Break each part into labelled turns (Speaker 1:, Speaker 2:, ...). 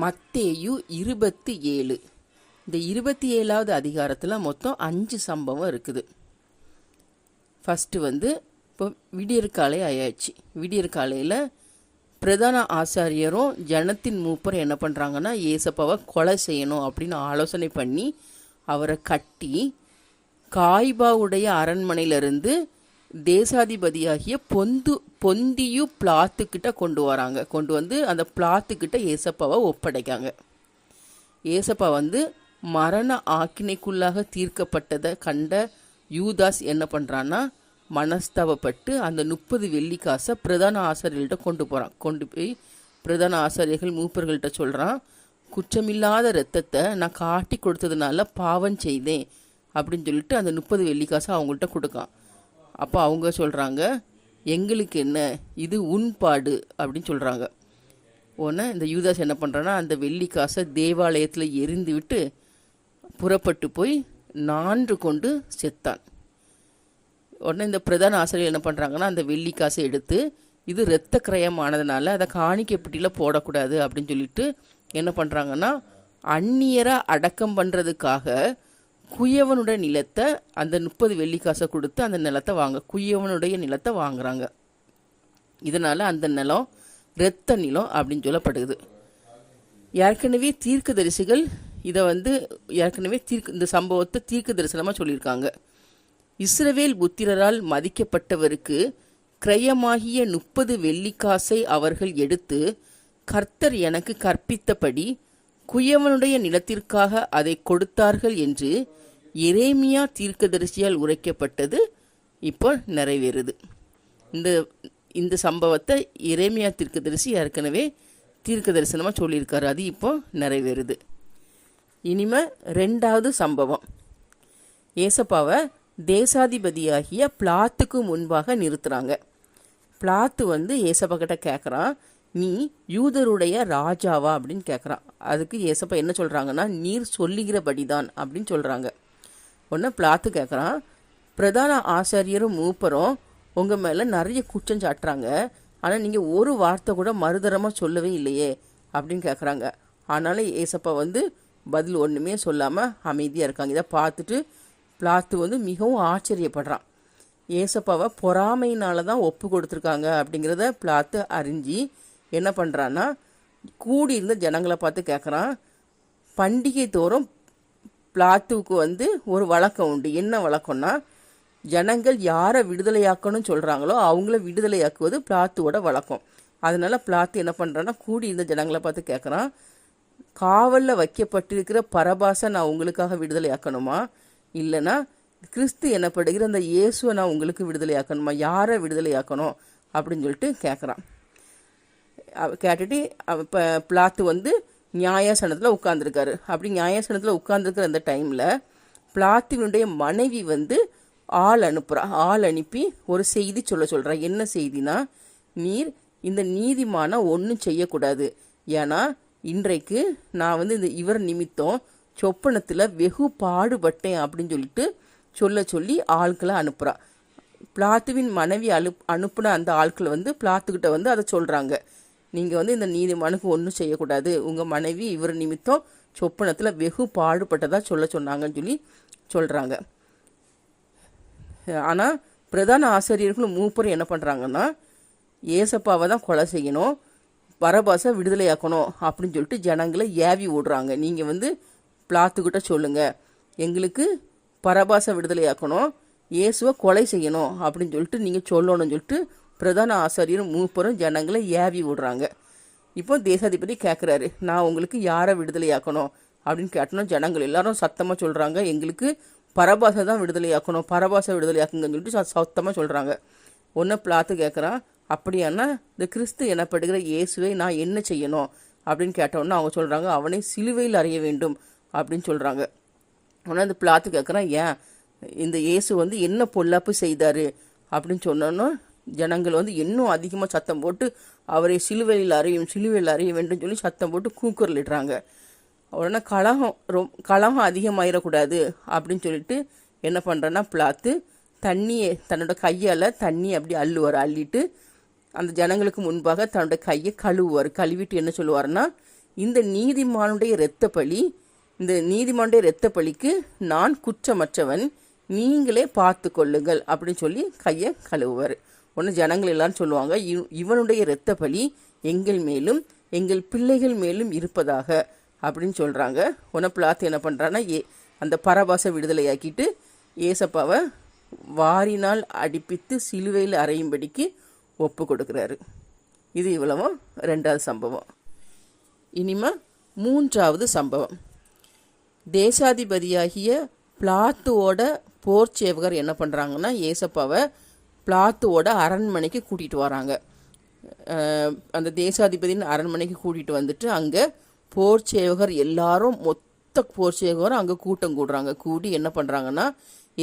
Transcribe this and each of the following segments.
Speaker 1: மத்தேயு இருபத்தி ஏழு. இந்த இருபத்தி ஏழாவது அதிகாரத்தில் மொத்தம் அஞ்சு சம்பவம் இருக்குது. ஃபஸ்ட்டு வந்து இப்போ விடியற்காலை ஆயாச்சு. விடியற்காலையில் பிரதான ஆசாரியரும் ஜனத்தின் மூப்பரும் என்ன பண்ணுறாங்கன்னா ஏசப்பாவை கொலை செய்யணும் அப்படின்னு ஆலோசனை பண்ணி அவரை கட்டி காய்பாவுடைய அரண்மனையிலிருந்து தேசாதிபதியாகிய பொந்து பொந்தியு பிளாத்துக்கிட்ட கொண்டு வராங்க. கொண்டு வந்து அந்த பிளாத்துக்கிட்ட ஏசப்பாவை ஒப்படைக்காங்க. ஏசப்பா வந்து மரண ஆக்கினைக்குள்ளாக தீர்க்கப்பட்டதை கண்ட யூதாஸ் என்ன பண்ணுறான்னா மனஸ்தாபப்பட்டு அந்த முப்பது வெள்ளி காசை பிரதான ஆசிரியர்கள்ட்ட கொண்டு போகிறான் கொண்டு போய் பிரதான ஆசிரியர்கள் மூப்பர்கள்ட்ட சொல்கிறான் குற்றமில்லாத ரத்தத்தை நான் காட்டி கொடுத்ததுனால பாவம் செய்தேன். அப்படின்னு சொல்லிட்டு அந்த முப்பது வெள்ளிக்காசை அவங்கள்ட்ட கொடுக்கான். அப்போ அவங்க சொல்கிறாங்க எங்களுக்கு என்ன? இது உண்பாடு அப்படின்னு சொல்கிறாங்க உடனே இந்த யூதாஸ் என்ன பண்ணுறான்னா அந்த வெள்ளி காசை தேவாலயத்தில் எரிந்து விட்டு புறப்பட்டு போய் நான்று கொண்டு செத்தான். உடனே இந்த பிரதான ஆசிரியர் என்ன பண்ணுறாங்கன்னா அந்த வெள்ளி காசை எடுத்து இது இரத்த கிரயம் ஆனதுனால அதை காணிக்கை பெட்டியில் போடக்கூடாது அப்படின்னு சொல்லிட்டு என்ன பண்ணுறாங்கன்னா அந்நியரை அடக்கம் பண்ணுறதுக்காக குயவனுடைய நிலத்தை அந்த முப்பது வெள்ளிக்காசை கொடுத்து அந்த நிலத்தை வாங்க குயவனுடைய நிலத்தை வாங்குறாங்க. இதனால் அந்த நிலம் இரத்த நிலம் அப்படின்னு சொல்லப்படுது. ஏற்கனவே தீர்க்க தரிசிகள் இதை வந்து ஏற்கனவே தீர்க்க இந்த சம்பவத்தை தீர்க்க தரிசனமாக சொல்லியிருக்காங்க. இஸ்ரவேல் புத்திரரால் மதிக்கப்பட்டவருக்கு கிரயமாகிய முப்பது வெள்ளிக்காசை அவர்கள் எடுத்து கர்த்தர் எனக்கு கற்பித்தபடி குயவனுடைய நிலத்திற்காக அதை கொடுத்தார்கள் என்று எரேமியா தீர்க்கதரிசியால் உரைக்கப்பட்டது இப்போ நிறைவேறுது. இந்த இந்த சம்பவத்தை எரேமியா தீர்க்கதரிசி ஏற்கனவே தீர்க்க தரிசனமாக சொல்லியிருக்காரு. அது இப்போ நிறைவேறுது. இனிமே ரெண்டாவது சம்பவம். ஏசப்பாவை தேசாதிபதியாகிய பிளாத்துக்கு முன்பாக நிறுத்துகிறாங்க பிளாத்து வந்து ஏசப்பா கிட்ட கேட்குறான் நீ யூதருடைய ராஜாவா அப்படின்னு கேட்குறான் அதுக்கு ஏசப்பா என்ன சொல்கிறாங்கன்னா நீர் சொல்லுகிறபடிதான் அப்படின்னு சொல்கிறாங்க ஒன்று பிளாத்து கேட்குறான் பிரதான ஆசாரியரும் மூப்பரும் உங்கள் மேலே நிறைய குற்றம் சாட்டுறாங்க. ஆனால் நீங்கள் ஒரு வார்த்தை கூட மறுதரமாக சொல்லவே இல்லையே அப்படின்னு கேட்குறாங்க ஆனாலும் ஏசப்பா வந்து பதில் ஒன்றுமே சொல்லாமல் அமைதியாக இருக்காங்க. இதை பார்த்துட்டு பிளாத்து வந்து மிகவும் ஆச்சரியப்படுறான். ஏசப்பாவை பொறாமையினால தான் ஒப்பு கொடுத்துருக்காங்க அப்படிங்கிறத பிளாத்து அறிஞ்சு என்ன பண்ணுறான்னா கூடியிருந்த ஜனங்களை பார்த்து கேட்குறான் பண்டிகை தோறும் பிளாத்துவுக்கு வந்து ஒரு வழக்கம் உண்டு. என்ன வழக்கம்னா ஜனங்கள் யாரை விடுதலையாக்கணும்னு சொல்கிறாங்களோ அவங்கள விடுதலையாக்குவது பிளாத்துவோட வழக்கம். அதனால் பிளாத்து என்ன பண்ணுறான்னா கூடியிருந்த ஜனங்களை பார்த்து கேட்குறான் காவலில் வைக்கப்பட்டிருக்கிற பரபாசை நான் உங்களுக்காக விடுதலையாக்கணுமா? இல்லைன்னா கிறிஸ்து எனப்படுகிற அந்த இயேசுவை நான் உங்களுக்கு விடுதலையாக்கணுமா? யாரை விடுதலையாக்கணும்? அப்படின்னு சொல்லிட்டு கேட்குறான் கேட்டுட்டு இப்போ பிளாத்து வந்து நியாயாசனத்தில் உட்காந்துருக்காரு அப்படி நியாயாசனத்தில் உட்காந்துருக்கிற அந்த டைமில் பிளாத்துவினுடைய மனைவி வந்து ஆள் அனுப்புகிறா ஆள் அனுப்பி ஒரு செய்தி சொல்ல சொல்கிறா என்ன செய்தினா நீர் இந்த நீதிமான ஒன்றும் செய்யக்கூடாது. ஏன்னா இன்றைக்கு நான் வந்து இந்த இவர் நிமித்தம் சொப்பனத்தில் வெகு பாடுபட்டேன் அப்படின்னு சொல்லிட்டு சொல்ல சொல்லி ஆட்களை அனுப்புகிறா பிளாத்துவின் மனைவி அனு அனுப்புன அந்த ஆட்களை வந்து பிளாத்துக்கிட்ட வந்து அதை சொல்கிறாங்க நீங்கள் வந்து இந்த நீதிமானுக்கு ஒன்றும் செய்யக்கூடாது. உங்கள் மனைவி இவர் நிமித்தம் சொப்பனத்தில் வெகு பாடுபட்டதாக சொல்ல சொன்னாங்கன்னு சொல்லி சொல்கிறாங்க ஆனால் பிரதான ஆசிரியர்களும் மூப்பரும் என்ன பண்ணுறாங்கன்னா ஏசப்பாவை தான் கொலை செய்யணும் பரபாசை விடுதலையாக்கணும் அப்படின்னு சொல்லிட்டு ஜனங்களை ஏவி ஓடுறாங்க. நீங்கள் வந்து பிளாத்துக்கிட்ட சொல்லுங்கள் எங்களுக்கு பரபாசை விடுதலையாக்கணும் இயேசுவை கொலை செய்யணும் அப்படின்னு சொல்லிட்டு நீங்கள் சொல்லணும்னு சொல்லிட்டு பிரதான ஆசாரியரும் மூப்பரும் ஜனங்களை ஏவி விடுறாங்க. இப்போ தேசாதிபதி கேட்குறாரு நான் உங்களுக்கு யாரை விடுதலையாக்கணும்? அப்படின்னு கேட்டோம் ஜனங்கள் எல்லாரும் சத்தமாக சொல்கிறாங்க எங்களுக்கு பரபாசை தான் விடுதலையாக்கணும் பரபாசை விடுதலையாக்குங்கன்னு சொல்லிட்டு சத்தமாக சொல்கிறாங்க ஒன்று பிளாத்து கேட்குறான் அப்படியானா இந்த கிறிஸ்து எனப்படுகிற இயேசுவை நான் என்ன செய்யணும்? அப்படின்னு கேட்டோன்னே அவங்க சொல்கிறாங்க அவனை சிலுவையில் அறிய வேண்டும். அப்படின்னு சொல்கிறாங்க உடனே அந்த பிளாத்து கேட்குறான் ஏன்? இந்த இயேசு வந்து என்ன பொல்லாப்பு செய்தார்? அப்படின்னு சொன்னோன்னா ஜனங்கள் வந்து இன்னும் அதிகமாக சத்தம் போட்டு அவரை சிலுவையில் அறையும் சிலுவையில் அறைய வேண்டும் சொல்லி சத்தம் போட்டு கூக்குரலிடுறாங்க. உடனே கலகம் ரொம் கலகம் அதிகமாயிடக்கூடாது அப்படின்னு சொல்லிட்டு என்ன பண்ணுறேன்னா பிளாத்து தண்ணியை தன்னோட கையால் தண்ணி அப்படி அள்ளுவார் அள்ளிட்டு அந்த ஜனங்களுக்கு முன்பாக தன்னோட கையை கழுவுவார். கழுவிட்டு என்ன சொல்லுவாருன்னா இந்த நீதிமானுடைய இரத்த பலி இந்த நீதிமானுடைய இரத்த பலிக்கு நான் குற்றமற்றவன் நீங்களே பார்த்து கொள்ளுங்கள் அப்படின்னு சொல்லி கையை கழுவுவார். ஒன்று ஜனங்கள் எல்லாரும் சொல்லுவாங்க. இவனுடைய இரத்த பலி எங்கள் மேலும் எங்கள் பிள்ளைகள் மேலும் இருப்பதாக அப்படின்னு சொல்கிறாங்க உன பிளாத்து என்ன பண்ணுறான்னா ஏ அந்த பரபாசை விடுதலையாக்கிட்டு ஏசப்பாவை வாரினால் அடிப்பித்து சிலுவையில் அறையும்படிக்கு ஒப்பு கொடுக்குறாரு. இது இவ்வளவும் ரெண்டாவது சம்பவம். இனிமே மூன்றாவது சம்பவம். தேசாதிபதியாகிய பிளாத்துவோட போர் சேவகர் என்ன பண்ணுறாங்கன்னா ஏசப்பாவை பிளாத்துவோட அரண்மனைக்கு கூட்டிகிட்டு வராங்க. அந்த தேசாதிபதியின் அரண்மனைக்கு கூட்டிகிட்டு வந்துட்டு அங்கே போர் சேவகர் எல்லாரும் மொத்த போர் சேவகரும் அங்கே கூட்டம் கூடுறாங்க. கூடி என்ன பண்ணுறாங்கன்னா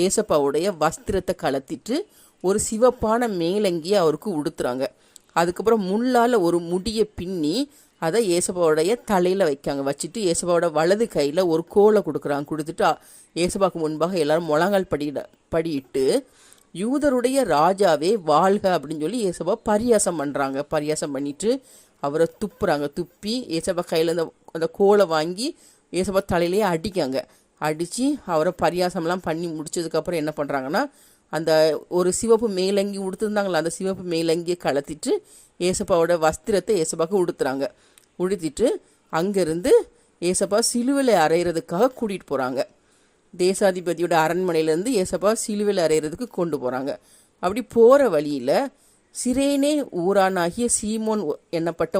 Speaker 1: ஏசப்பாவுடைய வஸ்திரத்தை கலத்திட்டு ஒரு சிவப்பான மேலங்கியை அவருக்கு உடுத்துறாங்க. அதுக்கப்புறம் முள்ளால் ஒரு முடியை பின்னி அதை ஏசப்பாவுடைய தலையில் வைக்காங்க. வச்சுட்டு ஏசப்பாவோட வலது கையில் ஒரு கோலை கொடுக்குறாங்க. கொடுத்துட்டு ஏசப்பாவுக்கு முன்பாக எல்லாரும் முழங்கால் படியிட படியிட்டு யூதருடைய ராஜாவே வாழ்க அப்படின்னு சொல்லி ஏசப்பா பரியாசம் பண்ணுறாங்க பரியாசம் பண்ணிட்டு அவரை துப்புறாங்க. துப்பி ஏசப்பா கையில் அந்த அந்த கோலை வாங்கி ஏசப்பா தலையிலேயே அடிக்காங்க. அடித்து அவரை பரியாசம்லாம் பண்ணி முடிச்சதுக்கப்புறம் என்ன பண்ணுறாங்கன்னா அந்த ஒரு சிவப்பு மேலங்கி உடுத்துருந்தாங்களா அந்த சிவப்பு மேலங்கியை கலத்திட்டு ஏசப்பாவோட வஸ்திரத்தை ஏசப்பாவுக்கு உடுத்துறாங்க. உடுத்திட்டு அங்கேருந்து ஏசப்பா சிலுவில் அரைகிறதுக்காக கூட்டிகிட்டு போகிறாங்க தேசாதிபதியோட அரண்மனையிலேருந்து ஏசப்பா சிலுவையில் அறையிறதுக்கு கொண்டு போகிறாங்க அப்படி போகிற வழியில் சிரேனே ஊரானாகிய சீமோன் ஒ-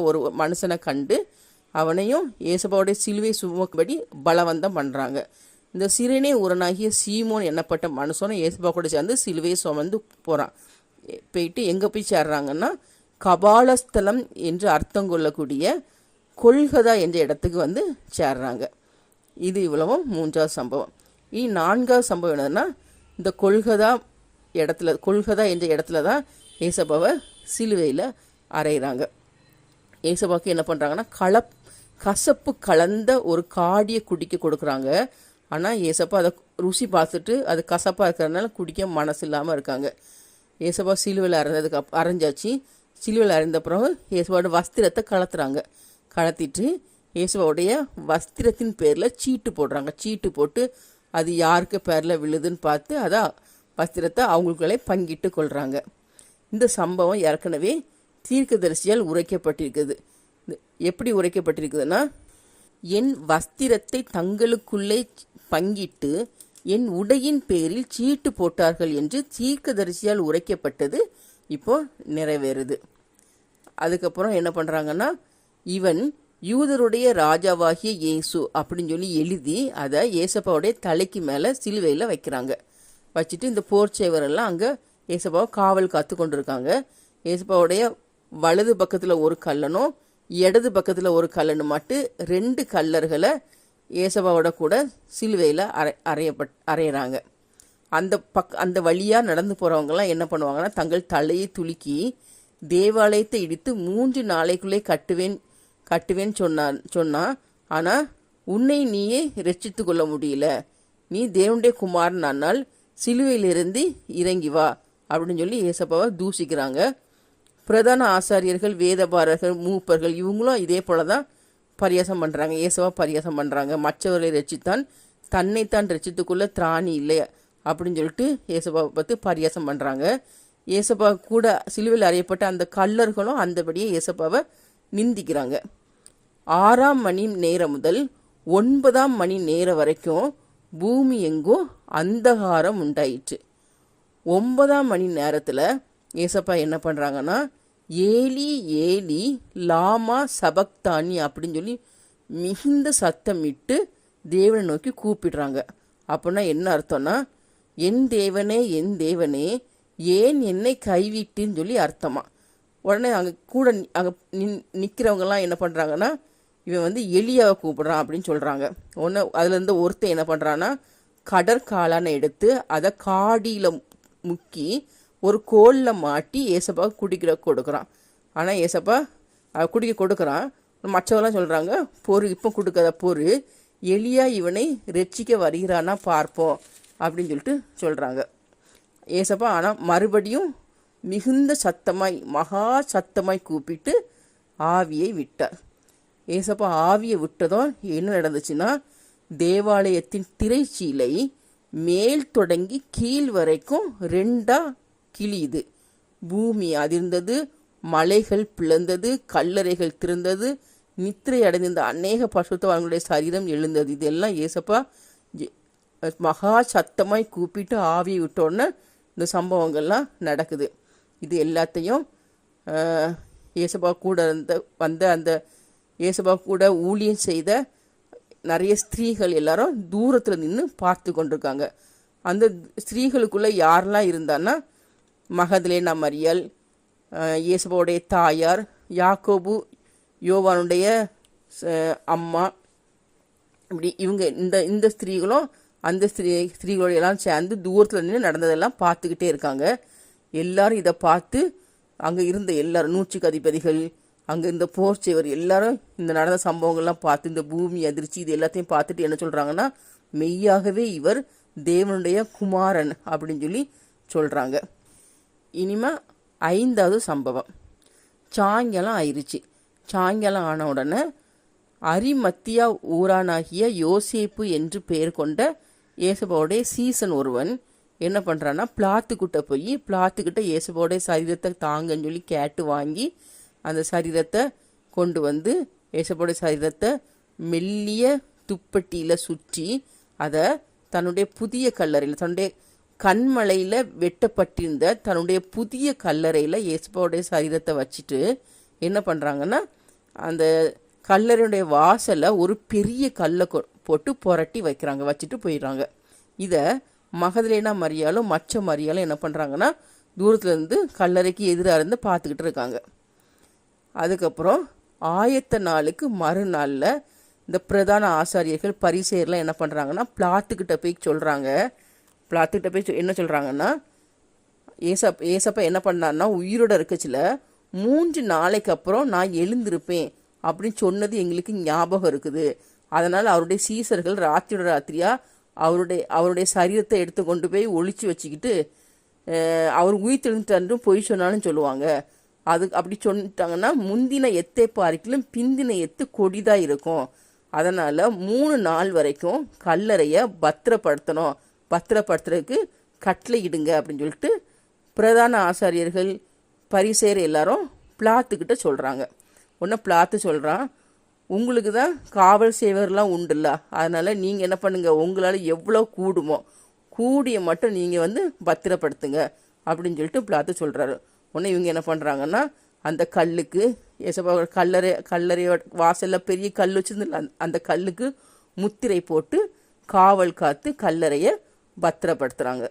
Speaker 1: ஒரு மனுஷனை கண்டு அவனையும் ஏசப்பாவுடைய சிலுவை சுமக்கும்படி பலவந்தம் பண்ணுறாங்க இந்த சிரேனே ஊரனாகிய சீமோன் என்னப்பட்ட மனுஷனும் ஏசப்பா கூட சேர்ந்து சிலுவையை சுமந்து போகிறான் போயிட்டு எங்கே போய் சேர்றாங்கன்னா கபாலஸ்தலம் என்று அர்த்தம் கொள்ளக்கூடிய கொள்கதா என்ற இடத்துக்கு வந்து சேர்றாங்க. இது இவ்வளவும் மூன்றாவது சம்பவம். இனி நான்காவது சம்பவம் என்னதுன்னா இந்த கொள்கதா இடத்துல கொள்கதா என்ற இடத்துல தான் ஏசப்பாவை சிலுவையில் அறையிறாங்க. ஏசப்பாவுக்கு என்ன பண்ணுறாங்கன்னா கலப் கசப்பு கலந்த ஒரு காடியை குடிக்க கொடுக்குறாங்க. ஆனால் ஏசப்பா அதை ருசி பார்த்துட்டு அது கசப்பாக இருக்கிறதுனால குடிக்க மனசு இல்லாமல் இருக்காங்க. ஏசப்பா சிலுவையில் அரைஞ்சதுக்கு அப் அரைஞ்சாச்சு சிலுவையில் அரைந்த பிறகு ஏசப்பாவோட வஸ்திரத்தை கலத்துறாங்க. கலத்திட்டு இயேசுவோடைய வஸ்திரத்தின் பேரில் சீட்டு போடுறாங்க. சீட்டு போட்டு அது யாருக்கு பேரில் விழுதுன்னு பார்த்து அதான் வஸ்திரத்தை அவங்களுக்குள்ளே பங்கிட்டு கொள்கிறாங்க இந்த சம்பவம் ஏற்கனவே தீர்க்கதரிசியால் உரைக்கப்பட்டிருக்குது. எப்படி உரைக்கப்பட்டிருக்குதுன்னா என் வஸ்திரத்தை தங்களுக்குள்ளே பங்கிட்டு என் உடையின் பேரில் சீட்டு போட்டார்கள் என்று தீர்க்கதரிசியால் உரைக்கப்பட்டது இப்போ நிறைவேறுது. அதுக்கப்புறம் என்ன பண்ணுறாங்கன்னா இவன் யூதருடைய ராஜாவாகிய இயேசு அப்படின்னு சொல்லி எழுதி அதை ஏசப்பாவுடைய தலைக்கு மேலே சிலுவையில் வைக்கிறாங்க. வச்சுட்டு இந்த போர்ச்சேவரெல்லாம் அங்கே ஏசப்பாவை காவல் காத்து கொண்டிருக்காங்க. ஏசப்பாவுடைய வலது பக்கத்தில் ஒரு கல்லனும் இடது பக்கத்தில் ஒரு கல்லனு மட்டும் ரெண்டு கல்லர்களை ஏசப்பாவோட கூட சிலுவையில் அரை அறையப்பட் அறையிறாங்க. அந்த பக் அந்த வழியாக நடந்து போகிறவங்கலாம் என்ன பண்ணுவாங்கன்னா தங்கள் தலையை துலுக்கி தேவாலயத்தை இடித்து மூன்று நாளைக்குள்ளே கட்டுவேன் கட்டுவேன்னு சொன்னான் சொன்னான் ஆனால் உன்னை நீயே ரட்சித்து கொள்ள முடியல. நீ தேவனுடைய குமாரன் ஆனால் சிலுவையிலிருந்து இறங்கி வா அப்படின்னு சொல்லி ஏசப்பாவை தூசிக்கிறாங்க பிரதான ஆசாரியர்கள் வேதபாரர்கள் மூப்பர்கள் இவங்களும் இதே போல தான் பரியாசம் பண்ணுறாங்க இயேசுவா பரியாசம் பண்ணுறாங்க மற்றவர்களை ரட்சித்தான் தன்னைத்தான் ரசித்துக்குள்ள திராணி இல்லை அப்படின்னு சொல்லிட்டு இயேசுபாவை பார்த்து பரியாசம் பண்ணுறாங்க இயேசப்பா கூட சிலுவையில் அறியப்பட்ட அந்த கல்லர்களும் அந்தபடியே இயேசப்பாவை நிந்திக்கிறாங்க. ஆறாம் மணி நேரம் முதல் ஒன்பதாம் மணி நேரம் வரைக்கும் பூமி எங்கும் அந்தகாரம் உண்டாயிற்று. ஒன்பதாம் மணி நேரத்தில் ஏசப்பா என்ன பண்ணுறாங்கன்னா ஏலி ஏலி லாமா சபக்தானி அப்படின்னு சொல்லி மிகுந்த சத்தமிட்டு தேவனை நோக்கி கூப்பிடுறாங்க. அப்படின்னா என்ன அர்த்தம்னா என் தேவனே என் தேவனே ஏன் என்னை கைவிட்டுன்னு சொல்லி அர்த்தமா? உடனே அங்கே கூட அங்கே நின் நிற்கிறவங்கலாம் என்ன பண்ணுறாங்கன்னா இவன் வந்து எலியாவை கூப்பிடுறான் அப்படின்னு சொல்கிறாங்க ஒன்று அதுலேருந்து ஒருத்தன் என்ன பண்ணுறான்னா கடற்காலானை எடுத்து அதை காடியில் முக்கி ஒரு கோலில் மாட்டி ஏசப்பா குடிக்கிற கொடுக்குறான். ஆனால் ஏசப்பா குடிக்க கொடுக்குறான். மற்றவங்களாம் சொல்கிறாங்க பொறு இப்போ கொடுக்காத பொறு எலியா இவனை ரட்சிக்க வருகிறானா பார்ப்போம் அப்படின்னு சொல்லிட்டு சொல்கிறாங்க ஏசப்பா ஆனால் மறுபடியும் மிகுந்த சத்தமாய் மகா சத்தமாய் கூப்பிட்டு ஆவியை விட்டார். ஏசப்பா ஆவியை விட்டதும் என்ன நடந்துச்சுன்னா தேவாலயத்தின் திரைச்சீலை மேல் தொடங்கி கீழ் வரைக்கும் ரெண்டா கிழியுது. பூமி அதிர்ந்தது மலைகள் பிளந்தது கல்லறைகள் திறந்தது நித்திரை அடைந்திருந்த அநேக பசுத்தவான்களுடைய சரீரம் எழுந்தது. இதெல்லாம் ஏசப்பா ஜெ- மகா சத்தமாய் கூப்பிட்டு ஆவியை விட்டோன்னே இந்த சம்பவங்கள்லாம் நடக்குது. இது எல்லாத்தையும் இயேசுபா கூட இருந்த வந்த அந்த இயேசுபா கூட ஊழியம் செய்த நிறைய ஸ்திரீகள் எல்லாரும் தூரத்தில் நின்று பார்த்து கொண்டிருக்காங்க. அந்த ஸ்திரீகளுக்குள்ளே யாரெல்லாம் இருந்தான்னா மகதலேனா மரியல் இயேசுபாவுடைய தாயார் யாக்கோபு யோவானுடைய அம்மா இப்படி இவங்க இந்த இந்த ஸ்திரீகளும் அந்த ஸ்திரீ ஸ்திரீகளோட எல்லாம் சேர்ந்து தூரத்தில் நின்று நடந்ததெல்லாம் பார்த்துக்கிட்டே இருக்காங்க. எல்லாரும் இதை பார்த்து அங்கே இருந்த எல்லாரும் நூற்றுக்கு அதிபதிகள் அங்கே இருந்த போர்ச்சேவர் எல்லாரும் இந்த நடந்த சம்பவங்கள்லாம் பார்த்து இந்த பூமி அதிர்ச்சி இது எல்லாத்தையும் பார்த்துட்டு என்ன சொல்கிறாங்கன்னா மெய்யாகவே இவர் தேவனுடைய குமாரன் அப்படின்னு சொல்லி சொல்கிறாங்க இனிமே ஐந்தாவது சம்பவம். சாயங்காலம் ஆயிடுச்சு சாயங்காலம் ஆன உடனே அரிமத்தியா ஊரானாகிய யோசேப்பு என்று பெயர் கொண்ட இயேசுபாவுடைய சீசன் ஒருவன் என்ன பண்ணுறான்னா பிளாத்துக்கிட்ட போய் பிளாத்துக்கிட்ட இயேசுபாவுடைய சரீரத்தை தாங்கன்னு சொல்லி கேட்டு வாங்கி அந்த சரீரத்தை கொண்டு வந்து இயேசுபாவுடைய சரீரத்தை மெல்லிய துப்பட்டியில் சுற்றி அதை தன்னுடைய புதிய கல்லறையில் தன்னுடைய கண்மலையில் வெட்டப்பட்டிருந்த தன்னுடைய புதிய கல்லறையில் இயேசுபாவுடைய சரீரத்தை வச்சுட்டு என்ன பண்ணுறாங்கன்னா அந்த கல்லறையுடைய வாசலை ஒரு பெரிய கல்லை கொ- போட்டு புரட்டி வைக்கிறாங்க வச்சுட்டு போயிடுறாங்க. இதை மகதலேனா மரியாலும் மச்ச மரியாலும் என்ன பண்ணுறாங்கன்னா தூரத்துலேருந்து கல்லறைக்கு எதிராக இருந்து பார்த்துக்கிட்டு இருக்காங்க. அதுக்கப்புறம் ஆயத்த நாளுக்கு மறுநாளில் இந்த பிரதான ஆசாரியர்கள் பரிசெயர்லாம் என்ன பண்ணுறாங்கன்னா பிளாத்துக்கிட்ட போய் சொல்கிறாங்க பிளாத்துக்கிட்ட போய் சொ- என்ன சொல்கிறாங்கன்னா ஏசப் ஏசப்பா என்ன பண்ணார்னா உயிரோட இருக்கச்சில் மூன்று நாளைக்கு அப்புறம் நான் எழுந்திருப்பேன் அப்படின்னு சொன்னது எங்களுக்கு ஞாபகம் இருக்குது. அதனால் அவருடைய சீசர்கள் ராத்திரியோட ராத்திரியாக அவருடைய அவருடைய சரீரத்தை எடுத்து கொண்டு போய் ஒழிச்சு வச்சுக்கிட்டு அவர் உயிர் தெழுந்துட்டாரும் பொய் சொன்னாலும் சொல்லுவாங்க. அது அப்படி சொல்லிட்டாங்கன்னா முந்தின எத்தை பாரிக்கிலும் பிந்தின எத்து கொடிதான் இருக்கும். அதனால் மூணு நாள் வரைக்கும் கல்லறையை பத்திரப்படுத்தணும். பத்திரப்படுத்துறதுக்கு கட்டளை இடுங்க அப்படின்னு சொல்லிட்டு பிரதான ஆசாரியர்கள் பரிசேர் எல்லாரும் பிளாத்துக்கிட்ட சொல்கிறாங்க ஒன்று பிளாத்து சொல்கிறான் உங்களுக்கு தான் காவல் சேவர்லாம் உண்டுல்ல. அதனால் நீங்கள் என்ன பண்ணுங்கள் உங்களால் எவ்வளோ கூடுமோ கூடிய மட்டும் நீங்கள் வந்து பத்திரப்படுத்துங்க அப்படின்னு சொல்லிட்டு பிளாத்து சொல்கிறாரு உடனே இவங்க என்ன பண்ணுறாங்கன்னா அந்த கல்லுக்கு ஏசப்பா கல்லறை கல்லறையோட வாசலில் பெரிய கல் வச்சிருந்துல அந்த- அந்த கல்லுக்கு முத்திரை போட்டு காவல் காத்து கல்லறையை பத்திரப்படுத்துகிறாங்க